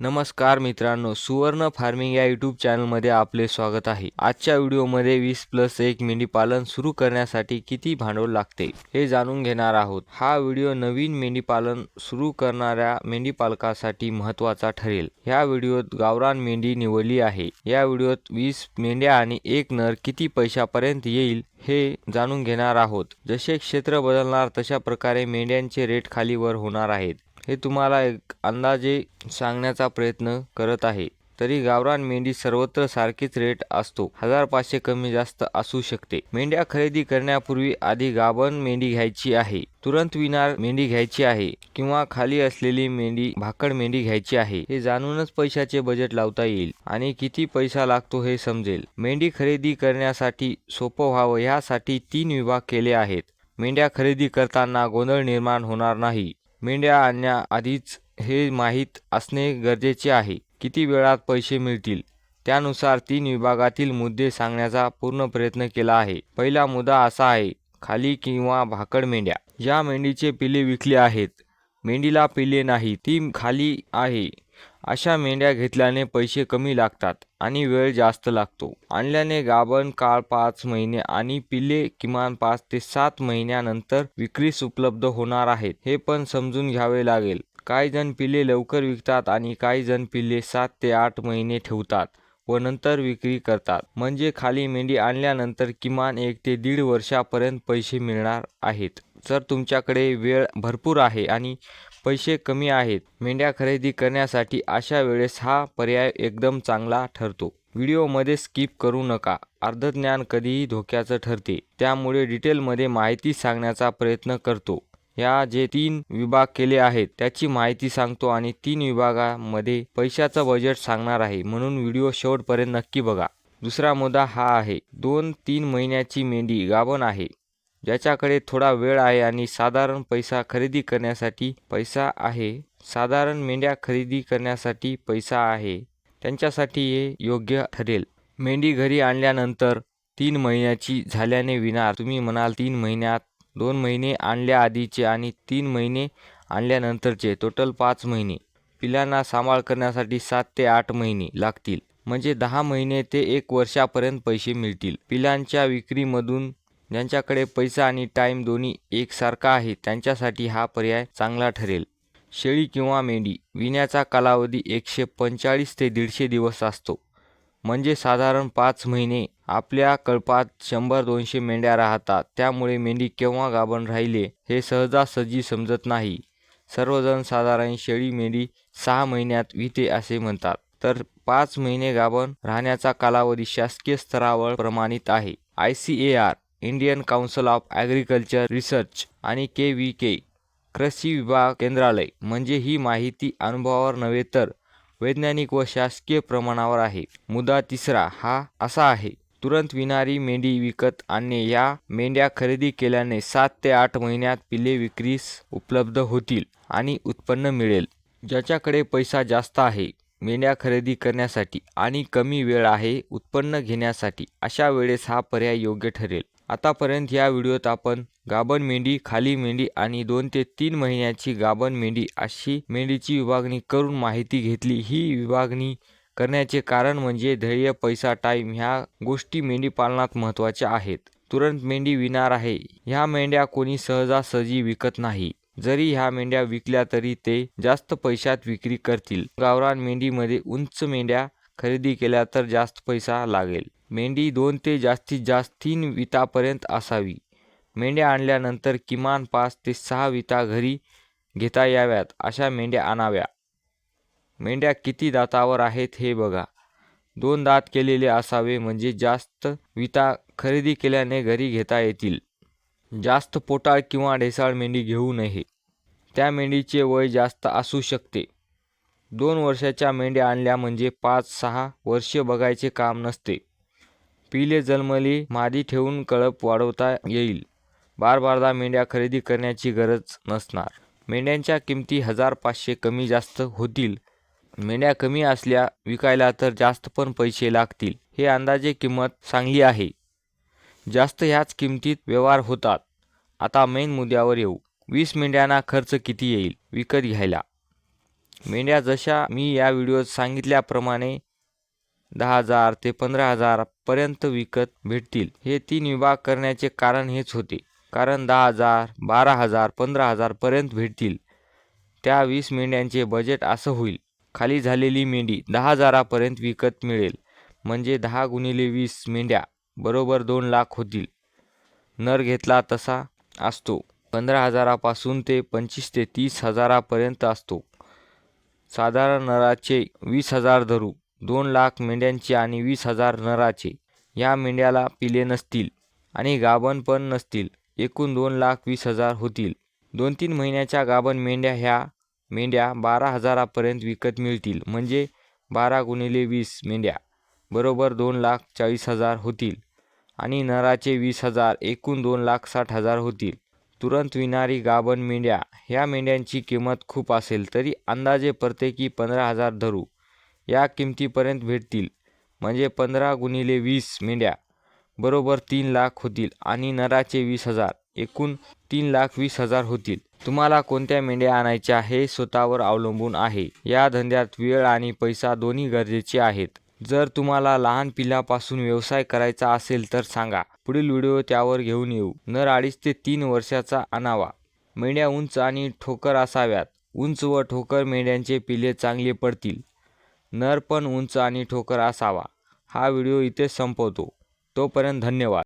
नमस्कार मित्रांनो सुवर्ण फार्मिंग या यूट्यूब चॅनलमध्ये आपले स्वागत आहे. आजच्या व्हिडिओमध्ये वीस प्लस एक मेंढी पालन सुरू करण्यासाठी किती भांडवल लागते हे जाणून घेणार आहोत. हा व्हिडिओ नवीन मेंढी पालन सुरू करणाऱ्या मेंढी पालकासाठी महत्त्वाचा ठरेल. ह्या व्हिडिओत गावरान मेंढी निवडली आहे. या व्हिडिओत वीस मेंढ्या आणि एक नर किती पैशापर्यंत येईल हे जाणून घेणार आहोत. जसे क्षेत्र बदलणार तशा प्रकारे मेंढ्यांचे रेट खालीवर होणार आहेत. हे तुम्हाला एक अंदाजे सांगण्याचा प्रयत्न करत आहे. तरी गावरान मेंढी सर्वत्र सारखीच रेट असतो. हजार पाचशे कमी जास्त असू शकते. मेंढ्या खरेदी करण्यापूर्वी आधी गाभण मेंढी घ्यायची आहे. तुरंत विणार मेंढी घ्यायची आहे किंवा खाली असलेली मेंढी भाकड मेंढी घ्यायची आहे. हे जाणूनच पैशाचे बजेट लावता येईल आणि किती पैसा लागतो हे समजेल. मेंढी खरेदी करण्यासाठी सोपं व्हावं यासाठी तीन विभाग केले आहेत. मेंढ्या खरेदी करताना गोंधळ निर्माण होणार नाही. मेंढ्या आणण्याआधीच हे माहीत असणे गरजेचे आहे. किती वेळात पैसे मिळतील? त्यानुसार तीन विभागातील मुद्दे सांगण्याचा पूर्ण प्रयत्न केला आहे. पहिला मुद्दा असा आहे खाली किंवा भाकड मेंढ्या. ज्या मेंढीचे पिले विकले आहेत. मेंढीला पिले नाही ती खाली आहे. अशा मेंढ्या घेतल्याने पैसे कमी लागतात आणि वेळ जास्त लागतो. आणल्याने गाभण काळ पाच महिने आणि पिल्ले किमान पाच ते सात महिन्यानंतर विक्रीस उपलब्ध होणार आहेत. हे पण समजून घ्यावे लागेल. काही जण पिल्ले लवकर विकतात आणि काही जण पिल्ले सात ते आठ महिने ठेवतात व नंतर विक्री करतात. म्हणजे खाली मेंढी आणल्यानंतर किमान एक ते दीड वर्षापर्यंत पैसे मिळणार आहेत. जर तुमच्याकडे वेळ भरपूर आहे आणि पैसे कमी आहेत. मेंढ्या खरेदी करण्यासाठी अशा वेळेस हा पर्याय एकदम चांगला ठरतो. व्हिडिओमध्ये स्किप करू नका. अर्धज्ञान कधीही धोक्याचं ठरते. त्यामुळे डिटेलमध्ये माहिती सांगण्याचा प्रयत्न करतो. या जे तीन विभाग केले आहेत त्याची माहिती सांगतो आणि तीन विभागामध्ये पैशाचं बजेट सांगणार आहे. म्हणून व्हिडिओ शेवटपर्यंत नक्की बघा. दुसरा मुद्दा हा आहे. दोन तीन महिन्याची मेंढी गाभण आहे. ज्याच्याकडे थोडा वेळ आहे आणि साधारण पैसा खरेदी करण्यासाठी पैसा आहे साधारण मेंढ्या खरेदी करण्यासाठी पैसा आहे त्यांच्यासाठी हे योग्य ठरेल. मेंढी घरी आणल्यानंतर तीन महिन्याची झाल्याने विणार तुम्ही म्हणाल तीन महिन्यात दोन महिने आणल्या आधीचे आणि तीन महिने आणल्यानंतरचे टोटल पाच महिने. पिलांना सांभाळ करण्यासाठी सात ते आठ महिने लागतील. म्हणजे दहा महिने ते एक वर्षापर्यंत पैसे मिळतील. पिलांच्या विक्रीमधून ज्यांच्याकडे पैसा आणि टाईम दोन्ही एकसारखा आहे त्यांच्यासाठी हा पर्याय चांगला ठरेल. शेळी किंवा मेंढी विण्याचा कालावधी एकशे पंचेचाळीस ते दीडशे दिवस असतो. म्हणजे साधारण पाच महिने आपल्या कळपात शंभर दोनशे मेंढ्या राहतात. त्यामुळे मेंढी केव्हा गाभण राहिले हे सहजासहजी समजत नाही. सर्वजण साधारण शेळी मेंढी सहा महिन्यात विते असे म्हणतात. तर पाच महिने गाभण राहण्याचा कालावधी शासकीय स्तरावर प्रमाणित आहे. I C A R Indian council of agriculture research आणि के व्ही के कृषी विभाग केंद्रालय. म्हणजे ही माहिती अनुभवावर नव्हे तर वैज्ञानिक व शासकीय प्रमाणावर आहे. मुद्दा तिसरा हा असा आहे. तुरंत विणारी मेंढी विकत आणणे या मेंढ्या खरेदी केल्याने सात ते आठ महिन्यात पिल्ले विक्रीस उपलब्ध होतील आणि उत्पन्न मिळेल. ज्याच्याकडे पैसा जास्त आहे मेंढ्या खरेदी करण्यासाठी आणि कमी वेळ आहे उत्पन्न घेण्यासाठी अशा वेळेस हा पर्याय योग्य ठरेल. आतापर्यंत या व्हिडिओत आपण गाभण मेंढी खाली मेंढी आणि दोन ते तीन महिन्याची गाभण मेंढी अशी मेंढीची विभागणी करून माहिती घेतली. ही विभागणी करण्याचे कारण म्हणजे धैर्य पैसा टाईम ह्या गोष्टी मेंढी पालनात महत्त्वाच्या आहेत. तुरंत मेंढी विणार आहे. ह्या मेंढ्या कोणी सहजासहजी विकत नाही. जरी ह्या मेंढ्या विकल्या तरी ते जास्त पैशात विक्री करतील. गावरान मेंढीमध्ये उंच मेंढ्या खरेदी केल्या तर जास्त पैसा लागेल. मेंढी दोन ते जास्तीत जास्त तीन वितापर्यंत असावी. मेंढ्या आणल्यानंतर किमान पाच ते सहा विता घरी घेता याव्यात अशा मेंढ्या आणाव्या. मेंढ्या किती दातावर आहेत हे बघा. दोन दात केलेले असावे म्हणजे जास्त विता खरेदी केल्याने घरी घेता येतील. जास्त पोटाळ किंवा ढेसाळ मेंढी घेऊ नये. त्या मेंढीचे वय जास्त असू शकते. दोन वर्षाच्या मेंढ्या आणल्या म्हणजे पाच सहा वर्षे बघायचे काम नसते. पिले जन्मली मादी ठेवून कळप वाढवता येईल. बार बारदा मेंढ्या खरेदी करण्याची गरज नसणार. मेंढ्यांच्या किमती हजार पाचशे कमी जास्त होतील. मेंढ्या कमी असल्या विकायला तर जास्त पण पैसे लागतील. हे अंदाजे किंमत चांगली आहे. जास्त ह्याच किमतीत व्यवहार होतात. आता मेन मुद्द्यावर येऊ. वीस मेंढ्यांना खर्च किती येईल? विकत घ्यायला. मेंढ्या जशा मी या व्हिडिओत सांगितल्याप्रमाणे दहा हजार ते पंधरा हजारपर्यंत विकत भेटतील. हे तीन विभाग करण्याचे कारण हेच होते. कारण दहा हजार बारा हजार पंधरा हजारपर्यंत भेटतील. त्या वीस मेंढ्यांचे बजेट असं होईल. खाली झालेली मेंढी दहा हजारापर्यंत विकत मिळेल. म्हणजे दहा गुणिले वीस मेंढ्या बरोबर दोन लाख होतील. नर घेतला तसा असतो. पंधरा हजारापासून ते पंचवीस ते तीस हजारापर्यंत असतो. साधारण नराचे वीस हजार धरू. दोन लाख मेंढ्यांचे आणि वीस हजार नराचे. या मेंढ्याला पिले नसतील आणि गाभण पण नसतील. एकूण दोन लाख वीस हजार होतील. दोन तीन महिन्याच्या गाभण मेंढ्या ह्या मेंढ्या बारा हजारापर्यंत विकत मिळतील. म्हणजे बारा गुणिले वीस मेंढ्या. बरोबर दोन लाख चाळीस हजार होतील. आणि नराचे वीस हजार एकूण दोन लाख साठ हजार होतील. तुरंत विणारी गाभण मेंढ्या. ह्या मेंढ्यांची किंमत खूप असेल तरी अंदाजे प्रत्येकी पंधरा हजार धरू. या किमतीपर्यंत भेटतील. म्हणजे पंधरा गुणिले वीस मेंढ्या. बरोबर तीन लाख होतील आणि नराचे वीस हजार. एकूण तीन लाख वीस हजार होतील. तुम्हाला कोणत्या मेंढ्या आणायच्या हे स्वतःवर अवलंबून आहे. या धंद्यात वेळ आणि पैसा दोन्ही गरजेचे आहेत. जर तुम्हाला लहान पिल्लापासून व्यवसाय करायचा असेल तर सांगा. पुढील व्हिडिओ त्यावर घेऊन येऊ. नर अडीच ते तीन वर्षाचा आणावा. मेंढ्या उंच आणि ठोकर असाव्यात. उंच व ठोकर मेंढ्यांचे पिल्ले चांगले पडतील. नर पण उंच आणि ठोकर असावा. हा व्हिडिओ इथेच संपवतो. तोपर्यंत धन्यवाद.